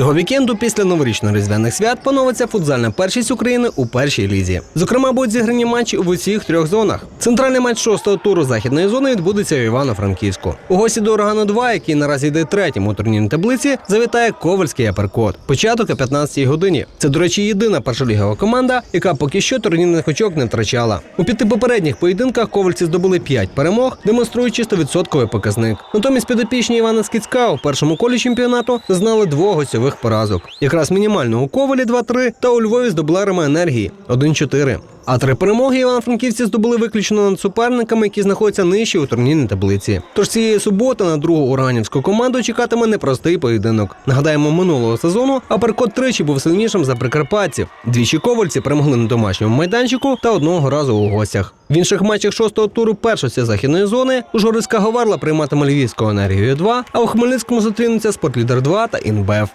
Цього вікенду після новорічно-різдвяних свят поновиться футзальна першість України у першій лізі. Зокрема, будуть зіграні матчі у усіх трьох зонах. Центральний матч шостого туру західної зони відбудеться у Івано-Франківську. У гості до урагану 2 який наразі йде третім у турнірній таблиці, завітає Ковальський аперкот. Початок о 15-й годині. Це, до речі, єдина першолігова команда, яка поки що турнірних очок не втрачала. У п'яти попередніх поєдинках ковальці здобули 5 перемог, демонструючи 100% показник. Натомість підопічні Івана Скіцька у першому колі чемпіонату зазнали двох гостьових поразок. Якраз мінімально у Ковалі 2-3 та у Львові здобула Рема енергії 1-4. А три перемоги івано-франківці здобули виключно над суперниками, які знаходяться нижче у турнірній таблиці. Тож цієї суботи на другу ураганівську команду чекатиме непростий поєдинок. Нагадаємо, минулого сезону Аперкот тричі був сильнішим за прикарпатців. Двічі ковальці перемогли на домашньому майданчику та одного разу у гостях. В інших матчах шостого туру першості західної зони Ужгородська Говарла прийматиме Львівську енергію 2, а у Хмельницькому зустрінуться Спортлідер 2 та Інбев.